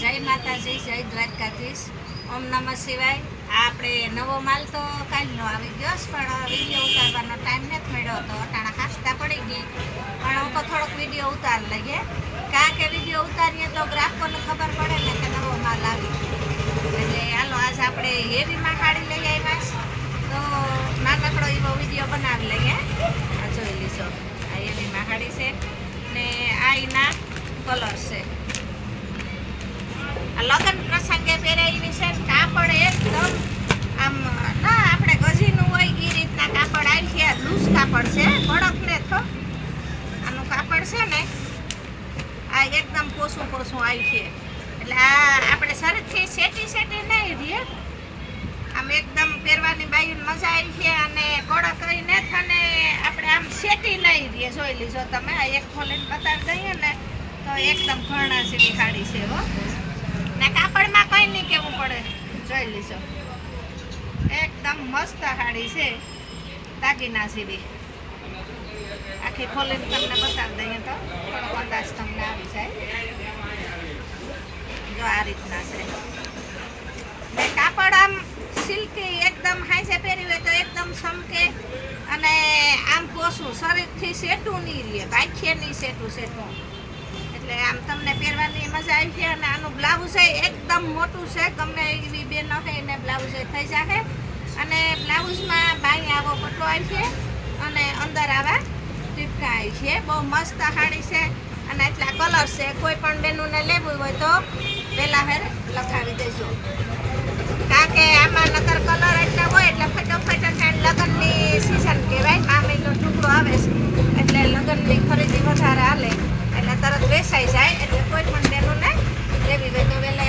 જય માતાજી, જય દ્વારકાધીશ. ઓમ નમઃ શિવાય. આ આપણે નવો માલ તો કાલનો આવી ગયો પણ વીડિયો ઉતારવાનો ટાઈમ નથી મળ્યો તો અટાણા ખાસ્તા પડી ગઈ. પણ હું તો થોડોક વીડિયો ઉતાર લઈએ. કારણ કે વીડિયો ઉતારીએ તો ગ્રાહકોને ખબર પડે ને કે નવો માલ આવી. એટલે હાલો, આજ આપણે એવી માખાડી લઈ આવ્યા. તો નાનકડો એવો વીડિયો બનાવી લઈએ. આ જોઈ લીધો. આ એવી માખાડી છે ને આ એના કલર છે. લગ્ન પ્રસંગે પહેરાવી છે. ને કાપડ એકદમ આમ, ના, આપણે ગજીનું હોય એ રીતના કાપડ આવી છે લૂઝ કાપડ છે કડક ને તો. આનું કાપડ છે ને, આ એકદમ કોસું કોસું આવી છે એટલે આ આપણે સરસથી સેટી સેટી નહીં રહીએ. આમ એકદમ પહેરવાની બાઈ મજા આવી છે અને કડક રહીને અને આપણે આમ સેટી નહીં રહીએ. જોઈ લીજો તમે, આ એક ખોલીને બતાવી દઈએ ને, તો એકદમ ઘણા જેવી સાડી છે, હો. કાપડમાં કંઈ નહીં કેવું પડે. જોઈ લીધો એકદમ મસ્ત સાડી છે. દાગીના જેવી. આખી ખોલીને તમને બતાવી દઈએ તો થોડો અંદાજ તમને આવી જાય. જો આ રીતના છે. ને કાપડ આમ સિલ્કી, એકદમ હાઈસે પહેરી હોય તો એકદમ સમકે અને આમ કોશું શરીરથી સેટું નહીં રહે. કાંખે નહીં સેટું સેટું. એટલે આમ તમને પહેરવાની મજા આવી છે અને આનું બ્લાઉઝ એકદમ મોટું છે. ગમે એવી બેન હોય એને બ્લાઉઝ થઈ જાય અને બ્લાઉઝમાં બાઈ આવો પટ્ટો આવી છે અને અંદર આવા ટીપકા આવી છે. બહુ મસ્ત સાડી છે અને એટલા કલર છે. કોઈ પણ બેનુંને લેવું હોય તો પહેલા હેર લખાવી દેજો. કારણ કે આમાં નકર કલર એટલા હોય એટલે ફટાફટ થાય લગ્નની સિઝન કહેવાય. આ મહિનો ટુકડો આવે છે. એટલે લગ્નની ખરીદી વધારે હાલે. તરત આવી જાય એટલે કોઈ પણ બહેનોને લેવી હોય તો વહેલા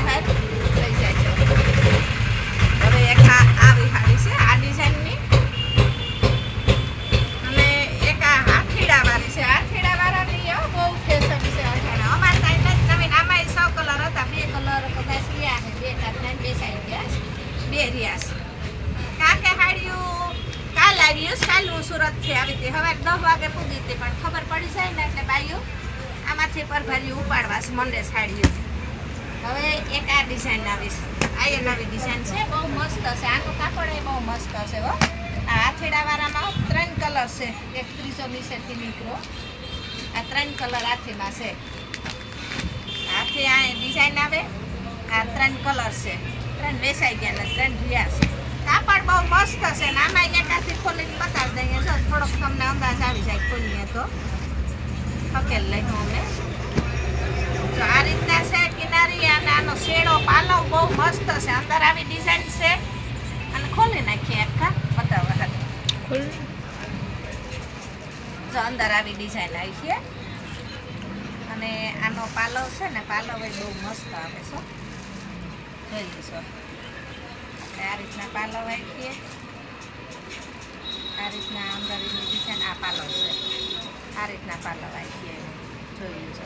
નીકળો આ ત્રણ કલર હાથીમાં છે. હાથી આ ડિઝાઇન આવે. આ ત્રણ કલર છે. ત્રણ વેસાઈ ગયા ને ત્રણ રહ્યા છે. કાપડ બહુ મસ્ત છે ને આમાં એકાથી ખોલીને બતાવી દઈએ. જો થોડોક તમને અંદાજ આવી જાય ખોલીએ તો. હકેલ લઈ અમે. જો આ રીતના છે કિનારી અને આનો શેડો, પાલવ બહુ મસ્ત છે. અંદર આવી ડિઝાઇન છે. અને ખોલી નાખીએ આખા બતાવવા હાથ જો અંદર આવી ડિઝાઇન આવી છે. અને આનો પાલવ છે ને, પાલવ એ બહુ મસ્ત આવે છે. જોઈ લેશો આ રીતના પાલવ આવી આ રીતના અંદર એની ડિઝાઇન આ પાલવ છે. આ રીતના પાલવ આવી જોઈ લેશો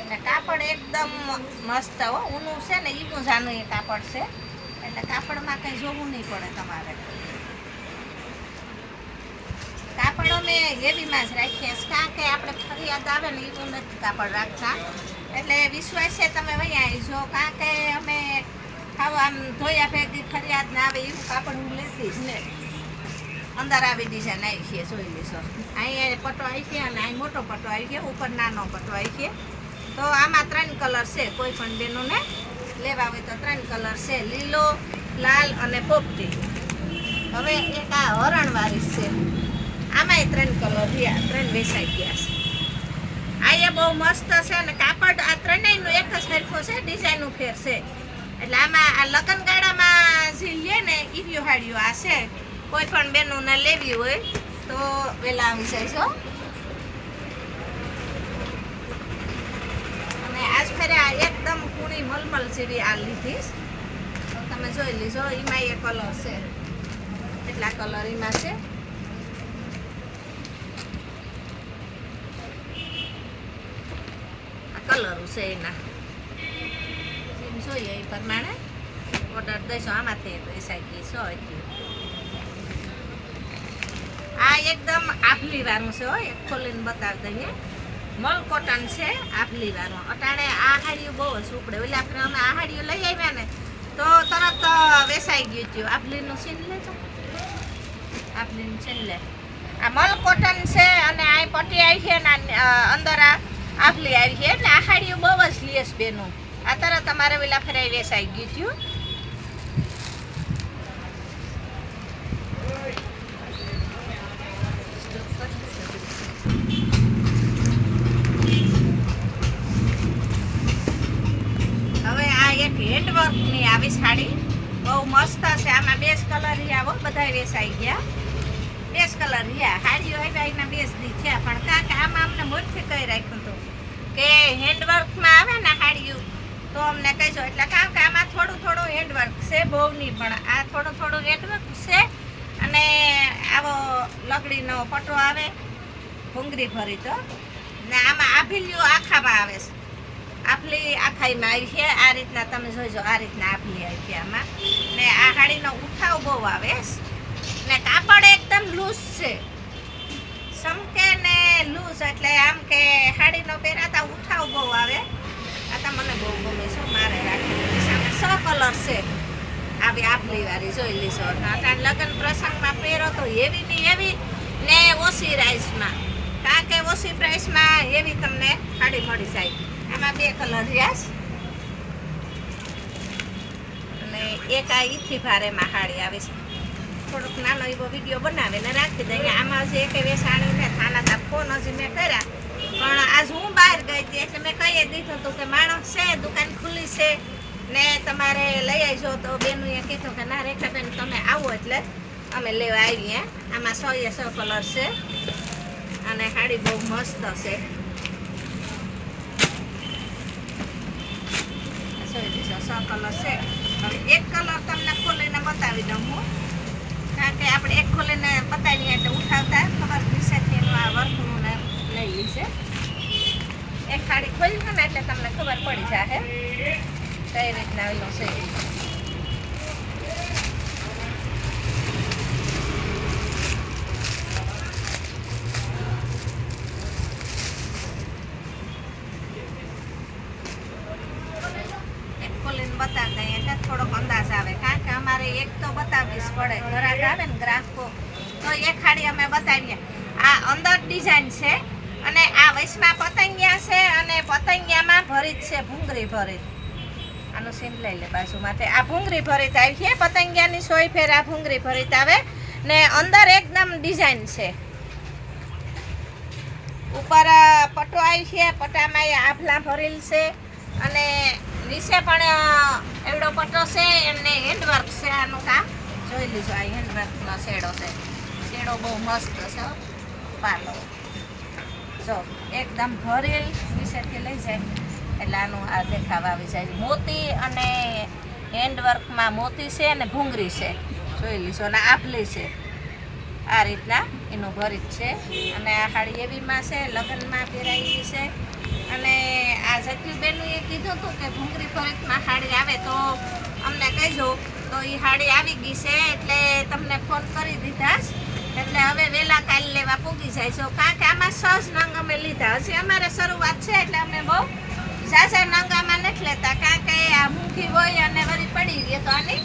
એટલે કાપડ એકદમ મસ્ત હો. ઊનું છે ને ઈનું જાનું એ કાપડ છે. એટલે કાપડમાં કંઈ જોવું નહીં પડે તમારે કાપડ અમે હેવીમાં જ રાખીએ કારણ કે આપણે ફરિયાદ આવે ને એવું નથી કાપડ રાખતા. એટલે વિશ્વાસ છે તમે વઅહીંયા આવજો. કારણ કે અમે ખાવ આમ ધોયા ભેગી ફરિયાદ ના આવે એવું કાપડ હું લેતી જ ને. અંદર આવી ડિઝાઇન આવી છે જોઈ લેશો અહીંયા પટ્ટો આવી છે અને અહીં મોટો પટ્ટો આવી છે ઉપર નાનો પટ્ટો આવી છે તો આમાં ત્રણ કલર છે. કોઈ પણ બેનોને લેવા હોય તો ત્રણ કલર છે. લીલો, લાલ અને પોપટી. હવે એક આ હરણવાળી છે. આમાંય ત્રણ કલર રહ્યા ત્રણ વેસાઈ ગયા છે. આ એ બહુ મસ્ત છે અને કાપડ, આ ત્રણેયનું એક જ સરખો છે, ડિઝાઇનનું ફેર છે. એટલે આમાં આ લગ્નગાળામાં જે લે ને એ હાડ્યું આ છે, કોઈ પણ બેનોને લેવી હોય, તો વહેલા આવી છો અને આજ ફેરે આ એકદમ કુણી મલમલ જેવી આ લીધી તો તમે જોઈ લીજો એમાં એ કલર છે. કેટલા કલર એમાં છે. કલરો છે એના. જેમ જોઈએ એ પ્રમાણે. ઓર્ડર દઈશો, આમાંથી ગઈ સો એટલી આ એકદમ આભલી વાળું છે હો, એક ખોલીને બતાવી દઈએ. મલ કોટન છે, આભલી વાળું. અટાણે આ હાડીઓ બહુ જ ઉપડે. ઓલા ફેરે અમે આ હાડીઓ લઈ આવ્યા ને, તો તરત વેસાઈ ગયું હતું આભલીનું સીન લે તો આભલીનું સીન લે. આ મલ છે અને આ પટ્ટી આવી ને અંદર આ આભલી આવી છે. એટલે આ સાડીઓ બહુ જ લીએસ બેનું. આ તરત તમારે વેલા ફરાઈ વેસાઈ ગયું થયું. હવે આ એક હેન્ડવર્કની આવી સાડી. બહુ મસ્ત છે. આમાં બેસ કલર આવો બધા વેસાઈ ગયા. બેસ કલર રહ્યા. સાડીઓ આવ્યા એના બેસ દી થયા. પણ કાંક આમાં અમને મોટથી કહી રાખ્યું કે હેન્ડવર્કમાં આવે ને હાડિયું, તો અમને કહેજો. એટલે કામ કે આમાં થોડું થોડું હેન્ડવર્ક છે, બહુ નહીં, પણ આ થોડું થોડું હેન્ડવર્ક છે અને આવો લકડીનો પટો આવે, ભૂંગળી ભરી તો. ને આમાં આભીલીઓ આખામાં આવે છે. આપલી આખાઈમાં આવી છે. આ રીતના તમે જોઈજો આ રીતના આભલી આવી છે આમાં. ને આ હાડીનો ઉઠાવ બહુ આવે. ને કાપડ એકદમ લૂઝ છે. સમકે ને લૂઝ એટલે આમ કે સાડીનો પહેરાતા ઉઠાવ બહુ આવે. આ મને બહુ ગમે છે, મારે રાખેલી સામે કલર છે આવી આપલી વાળી જોઈ લીધો અટાણ લગ્ન પ્રસંગમાં પહેરો તો એવી ની એવી ને ઓછી રાઈસમાં કારણ કે ઓછી પ્રાઇસમાં એવી તમને સાડી મળી જાય. આમાં બે કલર રહ્યા. અને એક આ ઈથી ભારેમાં સાડી આવે છે. થોડોક નાનો એવો વીડિયો બનાવીને રાખી દઈએ. આમાં હજી એક વેસાણી ને થાના તા ફોન હજી મેં કર્યા. પણ આજ હું બહાર ગઈ હતી એટલે મેં કહી દીધું હતું કે માણસ છે, દુકાન ખુલ્લી છે ને તમારે લઈ આવજો તો બેનું એ કીધું કે ના રેખાબેન તમે આવો એટલે અમે લેવા આવીએ. આમાં સો એ સો કલર છે અને સાડી બહુ મસ્ત છે. સો કલર છે. એક કલર તમને ખોલીને બતાવી દઉં હું. કારણ કે આપણે એક ખોલીને બતાવીએ એટલે ઉઠાવતા ખબર કે એનું આ વર્કનું લઈ છે એક ખાડી ખોલી ને એટલે તમને ખબર પડી જશે કઈ રીતના એનું છે ઈ. એક ખોલીને બતાવી દઈએ એટલે થોડોક અંદાજ આવે. કારણ કે અમારે એક તો બતાવવી જ પડે. ઘરાક આવે ને ગ્રાહકો. તો એ ખાડી અમે બતાવીએ. આ અંદર ડિઝાઇન છે અને આ વૈશમાં પતંગિયા છે અને પતંગિયામાં ભરીત છે, ભૂંગળી ભરીત. આનું સીન લઈ લે બાજુમાંથી આ ભૂંગળી ભરીત આવી છે. પતંગિયાની સોય ફેર આ ભૂંગળી ભરીત આવે. ને અંદર એકદમ ડિઝાઇન છે. ઉપર પટો આવી છે. પટ્ટામાં એ આભલા ભરેલ છે. અને નીચે પણ એવડો પટ્ટો છે એને હેન્ડવર્ક છે આનું કામ. જોઈ લીજો, આ હેન્ડવર્કનો શેડો છે. શેડો બહુ મસ્ત છે પાલો. જો, એકદમ ભરેલ નીચેથી લઈ જાય. એટલે આનું આ દેખાવ આવી જાય. મોતી અને હેન્ડવર્કમાં મોતી છે અને ભૂંગળી છે. જોઈ લીધો અને આભલી છે. આ રીતના એનું ભરીત છે. અને આ હાડી એવીમાં છે, લગ્નમાં પહેરાયેલી છે. અને આ જતીબેનું એ કીધું હતું કે ભૂંગળી ભરીતમાં હાડી આવે તો અમને કહેજો. તો એ હાડી આવી ગઈ છે એટલે તમને ફોન કરી દીધા એટલે હવે વહેલા કાલ લેવા પૂગી જાય છો. કારણ કે આમાં સહજ નંગ અમે લીધા. હજી અમારે શરૂઆત છે એટલે અમે બહુ ઝાઝા નંગ આમાં નથી લેતા. કારણ કે આ મૂકી હોય અને વળી પડી રહીએ તો આની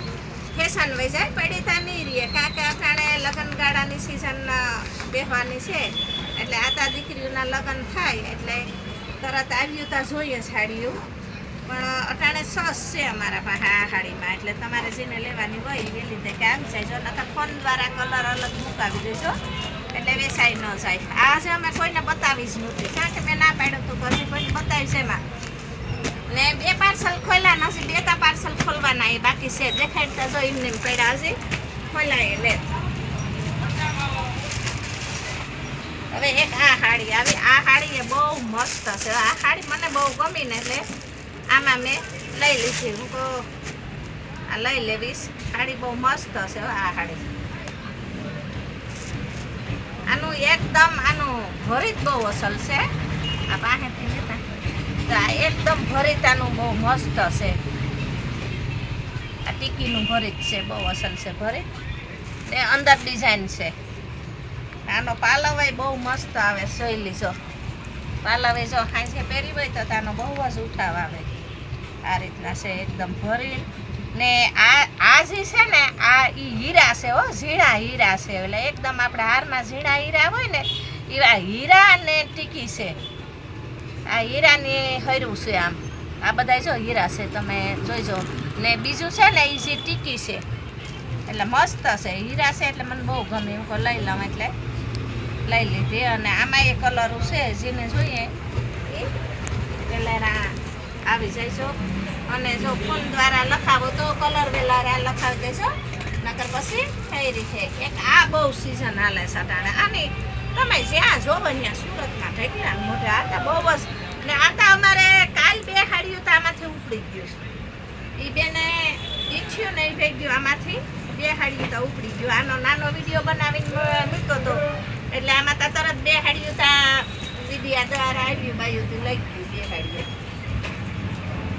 ફેશન વહી જાય. પડી ત્યાં નહીં રહીએ કારણ કે અટાણે લગ્નગાળાની સિઝન બેહવાની છે. એટલે આતા દીકરીઓના લગ્ન થાય. એટલે તરત આવ્યું તા જોઈએ સાડીઓ. પણ અટાણે સસ છે અમારા પાસે આ સાડીમાં એટલે તમારે જેને લેવાની હોય એ વહેલી તકે આવી જાય. જો નકર ફોન દ્વારા કલર અલગ મુકાવી દેજો. એટલે વેચાઈ ન જાય. આજે અમે કોઈને બતાવી જ નહોતી. કારણ કે મેં ના પાડ્યું હતું પછી કોઈને બતાવી છે એમાં. ને બે પાર્સલ ખોલ્યા નથી બે તા પાર્સલ ખોલવાના એ બાકી છે. દેખાડતા જો એમને એમ પડ્યા હજી. ખોલાય લે. હવે એક આ સાડી આવી. આ સાડી એ બહુ મસ્ત છે. આ સાડી મને બહુ ગમી ને એટલે આમાં મેં લઈ લીધી. હું તો આ લઈ લેવીશ. સાડી બહુ મસ્ત છે આ સાડી આનું એકદમ આનું ભરીત બહુ અસલ છે. આ પાસેથી લેતા આ એકદમ ભરીતાનું બહુ મસ્ત છે. આ ટીકીનું ભરીત છે. બહુ અસલ છે ભરીત. ને અંદર ડિઝાઇન છે. આનો પાલવાય બહુ મસ્ત આવે જોઈ જો. પાલવે જો, હાંજે પહેરી હોય તો તાનો બહુ જ ઉઠાવ આવે. આ રીતના છે, એકદમ ભરી ને આ આ જે છે ને, આ ઈ હીરા છે હો, ઝીણા હીરા છે. એટલે એકદમ આપણે હારમાં ઝીણા હીરા હોય ને, એવા હીરા ને ટીકી છે. આ હીરાની હર્યું છે આમ. આ બધા જો હીરા છે, તમે જોઈજો. ને બીજું છે ને એ જે ટીકી છે. એટલે મસ્ત છે, હીરા છે, એટલે મને બહુ ગમે. હું લઈ લઉં એટલે. લઈ લીધી અને આમાં એ કલર છે, જેને જોઈએ એ કલર આવી છો. અને જો ફોન દ્વારા લખાવો તો કલર વેલારા લખાવી દેજો, નકર પછી થઈ રીતે એક આ બહુ સિઝન હાલે સટાણે આની તમે જ્યાં જો અહીંયા સુરતમાં ઢેકલા મોઢા હતા બહુ જ ને આ તો અમારે કાલ બે હાડીઓ તો આમાંથી ઉપડી ગયું છે. એ બેને ઈચ્છ્યું ને એ થઈ ગયું આમાંથી બે હાડીઓ તો ઉપડી ગયું. આનો નાનો વીડિયો બનાવીને મૂક્યો હતો એટલે આમાં તો તરત બે હાડીઓ તા વિડીયા દ્વારા આવ્યું બાયું લઈ ગયું બે હાડીઓ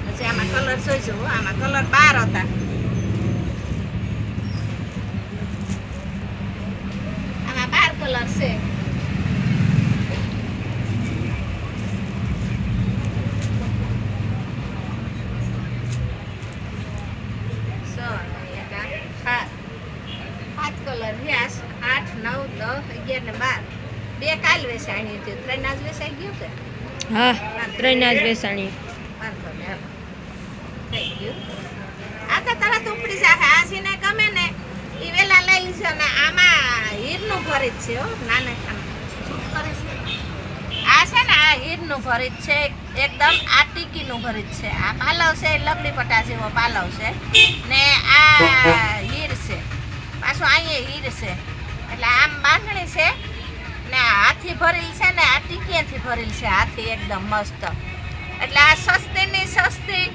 પછી આમાં કલર જોઈજો આમાં કલર બાર હતા. આમાં બાર કલર છે સ અને એક આ સાત પાંચ કલર વ્યાસ આઠ નવ દસ અગિયાર ને બાર. બે કાલ વેસાણી હતી. ત્રણ આજ વેસાઈ ગયું કે? હા ત્રણ જ બેસાણી વાંધો નહીં થઈ ગયું. આ તો તરત ઉપડી જાય આ જેને ગમે ને એ વેલા લઈ લીધો ને આમાં હીરનું ભરી છે હો નાને શું કરે છે? આ છે ને આ હીરનું ભરી છે. એકદમ આ ટીકીનું ભરી જ છે. આ પાલવ છે એ લગડી પટા જેવો પાલવ છે ને આ હીર છે. પાછું અહીંયા હીર છે. એટલે આમ બાંધણી છે ને હાથી ભરેલ છે ને આ ટીકીએથી ભરેલ છે. હાથી એકદમ મસ્ત. એટલે આ સસ્તીની સસ્તી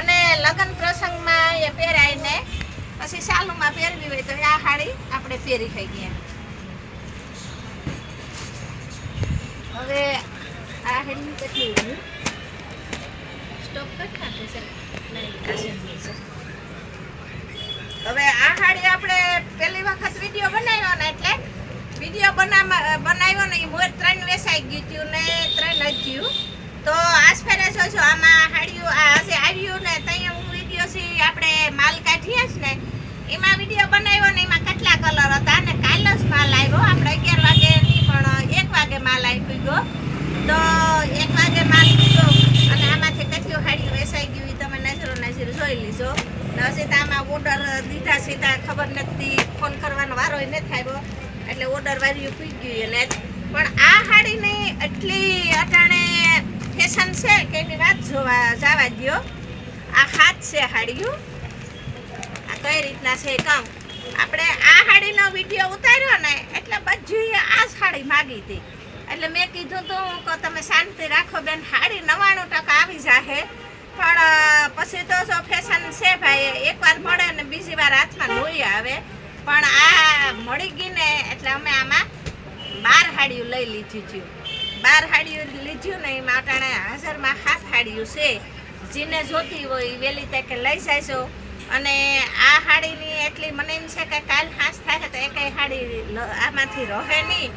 અને લગ્ન પ્રસંગમાં એ પહેરાઈને પછી સાલુમાં પહેરવી હોય તો આ સાડી આપણે પહેરી ખાઈ ગયા હવે આ હેડની કેટલી સ્ટોપ કટ નાખે છે. હવે આ હાડી આપણે પહેલી વખત વીડિયો બનાવ્યો ને બનાવ્યો ને એ ત્રણ વેસાઈ ગયું હતું ને ત્રણ જ ગયું તો આસફેરે છો આમાં હાડિયું, આ હજી આવ્યું ને ત્યાં હું વીડિયો આપણે માલ કાઢીએ એમાં વીડિયો બનાવ્યો ને એમાં કેટલા કલર હતા ને કાલ જ માલ આવ્યો. આપણે અગિયાર વાગે નહીં પણ એક વાગે માલ આવી ગયો. તો એક વાગે માલ ગયો અને આમાંથી કેટલું હાડિયું વેસાઈ ગયું એ તમે નજરો નજર જોઈ લીધો ને હજી આમાં ઓર્ડર દીધા સીધા ખબર નથી, ફોન કરવાનો વારો નથી આવ્યો. એટલે ઓર્ડર વાળ્યું પી ગયું એને પણ આ સાડીની એટલી અટાણે ફેશન છે કે એની વાત જોવા જવા દો આ હાથ છે સાડીયું આ કઈ રીતના છે કામ આપણે આ સાડીનો વીડિયો ઉતાર્યો ને એટલે બધીએ આ સાડી માગી હતી. એટલે મેં કીધું તું કે તમે શાંતિ રાખો બેન સાડી નવ્વાણું ટકા આવી જાહે. પણ પછી તો જો ફેશન છે ભાઈ, એકવાર મળે ને બીજી વાર હાથમાં લોહી આવે. પણ આ મળી ગઈ ને એટલે અમે આમાં બાર હાડિયું લઈ લીધી છું. બાર હાડિયું લીધું ને એમાં અટાણે હાજરમાં સાત હાડિયું છે. જેને જોતી હોય એ વહેલી તકે લઈ જાયજો અને આ હાડીની એટલી મને એમ છે કે કાલ હાંસ થાય તો એકેય હાડી આમાંથી રહે નહીં.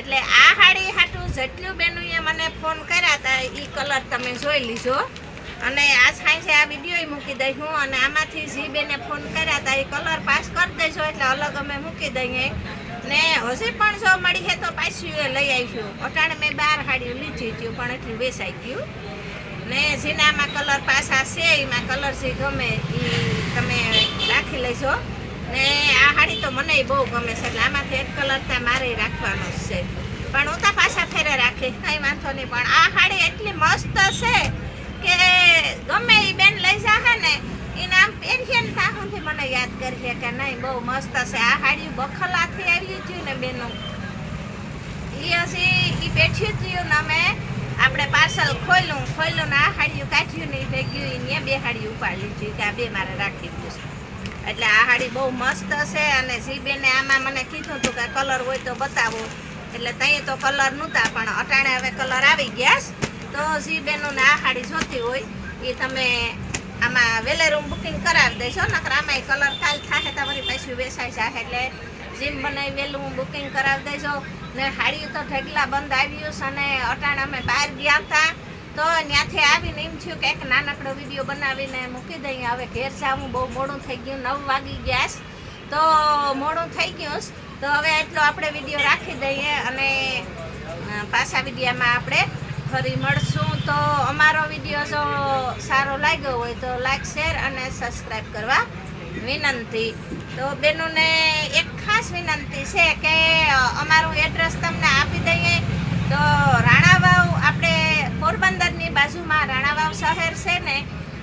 એટલે આ હાડી હાટું જેટલું બેનુએ મને ફોન કર્યા હતા એ કલર તમે જોઈ લીજો. અને આ સાંજે આ વીડિયો મૂકી દઈ હું અને આમાંથી જી બેને ફોન કર્યા હતા એ કલર પાસ કરી દેજો એટલે અલગ અમે મૂકી દઈએ. ને હજી પણ જો મળી છે તો પાછું એ લઈ આવીશું. અટાણે મેં બાર હાડીઓ લીધી હતી, પણ એટલું વેચાઈ ગયું. ને જેનામાં કલર પાછા છે એમાં કલર જે ગમે એ તમે રાખી લેજો. ને આ હાડી તો મને બહુ ગમે છે, એટલે આમાંથી એક કલર ત્યાં મારે રાખવાનો છે. પણ હું તો પાછા ફેરે રાખીશ, કંઈ વાંધો નહીં, પણ આ હાડી એટલી મસ્ત છે. કે ગમે એ બેન લઈ જાહે ને એને આમ પહેરીએ ને ત્યાં મને યાદ કરીએ કે નહીં, બહુ મસ્ત છે. આ હાડી બખલાથી આવી થયું ને બેનો. એ હજી એ બેઠી થયું ને અમે આપણે પાર્સલ ખોલ્યું ખોલ્યું ને આ હાડીયું કાઢ્યું ને એ ભેગ્યું એને બે હાડી ઉપાડી લીધી કે આ બે મારે રાખી દીધું છે. એટલે આ હાડી બહુ મસ્ત છે અને જીબેને આમાં મને કીધું હતું કે કલર હોય તો બતાવો. એટલે ત્યાં તો કલર નહોતા, પણ અટાણે હવે કલર આવી ગયા. તો જી બેનોને આ હાડી જોતી હોય એ તમે આમાં વેલેરૂમ બુકિંગ કરાવી દેજો, નકર આમાં કલર કાલ થાય તો વળી પાછું વેસાઈ જાય એટલે જીમ બનાવી વહેલું બુકિંગ કરાવી દેજો. ને સાડી તો ઢગલા બંધ આવ્યું છે અને અટાણ અમે બહાર ગયા હતા. તો ત્યાંથી આવીને એમ થયું કે એક નાનકડો વીડિયો બનાવીને મૂકી દઈએ. હવે ઘેર જાવું બહુ મોડું થઈ ગયું, નવ વાગી ગયા. તો મોડું થઈ ગયું તો હવે એટલો આપણે વીડિયો રાખી દઈએ અને પાછા વિડીયામાં આપણે ફરી મળશું. તો અમારો વીડિયો જો સારો લાગ્યો હોય તો લાઈક શેર અને સબસ્ક્રાઈબ કરવા વિનંતી. તો બેનોને એક ખાસ વિનંતી છે કે અમારું એડ્રેસ તમને આપી દઈએ. તો રાણાવાવ, આપણે પોરબંદરની બાજુમાં રાણાવાવ શહેર છે ને,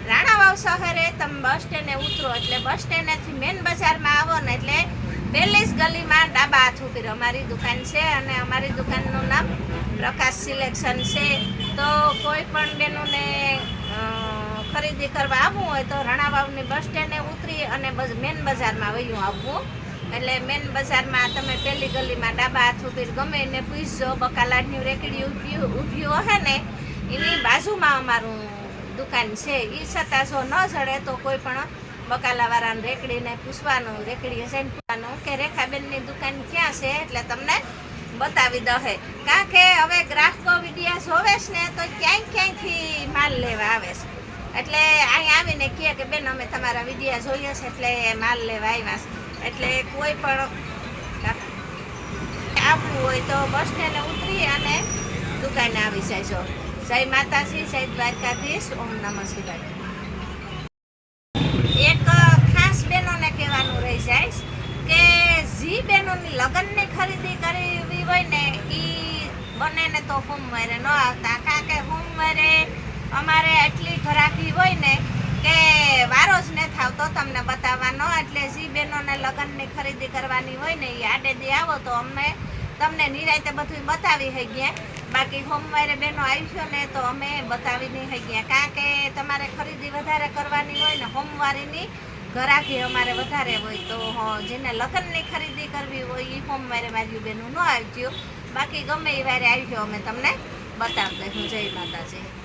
રાણાવાવ શહેરે તમે બસ સ્ટેન્ડે ઉતરો એટલે બસ સ્ટેન્ડેથી મેન બજારમાં આવો ને એટલે પહેલી જ ગલીમાં ડાબા હાથ ઉપર અમારી દુકાન છે અને અમારી દુકાનનું નામ પ્રકાશ સિલેક્શન છે. તો કોઈ પણ બેનોને ખરીદી કરવા આવવું હોય તો રણાવાવની બસ સ્ટેન્ડે ઉતરી અને મેન બજારમાં વયું આવવું. એટલે મેન બજારમાં તમે પહેલી ગલીમાં ડાબા હાથ ઉપર ગમે એને પૂછજો બકાલાટની રેકડી ઊભી ઊભી હે ને, એની બાજુમાં અમારું દુકાન છે. એ છતાં જો ન જડે તો કોઈ પણ બકાલાવાળાને રેકડીને પૂછવાનું, રેકડી જઈને પૂછવાનું કે રેખાબેનની દુકાન ક્યાં છે એટલે તમને બતાવી દહે. કારણ કે હવે ગ્રાહકો વિડીયા જોવે છે ને તો ક્યાંય ક્યાંયથી માલ લેવા આવે છે. એટલે અહીં આવીને કહે કે બેન, અમે તમારા વિડીયા જોઈએ છે એટલે માલ લેવા આવ્યા છે. એટલે કોઈ પણ આવવું હોય તો બસ સ્ટેન્ડે ઉતરી અને દુકાને આવી જાય જય માતાજી, જય દ્વારકાધીશ, ઓમ નમઃ શિવાય એક ખાસ બહેનોને કહેવાનું રહી જાય છે કે જી બહેનોની લગ્નની ખરીદી કરવી હોય ને એ બને ને સોમવારે ન આવતા. કારણ કે સોમવારે અમારે એટલી ઘરાકી હોય ને કે વારો જ ન થાવ તમને બતાવવાનો. એટલે જી બહેનોને લગ્નની ખરીદી કરવાની હોય ને એ આડે દે આવો તો અમે તમને નિરાયતે બધું બતાવી ગયા બાકી સોમવારે બહેનો આવ્યો ને તો અમે બતાવી નહીં ગયા કારણ કે તમારે ખરીદી વધારે કરવાની હોય ને સોમવારેની ઘરાકી અમારે વધારે હોય તો હ, જેને લગ્નની ખરીદી કરવી હોય એ સોમવારે મારી બેનું ન આવજો બાકી ગમે એ વારે આવ્યો અમે તમને. બતાવી દઈશું જય માતાજી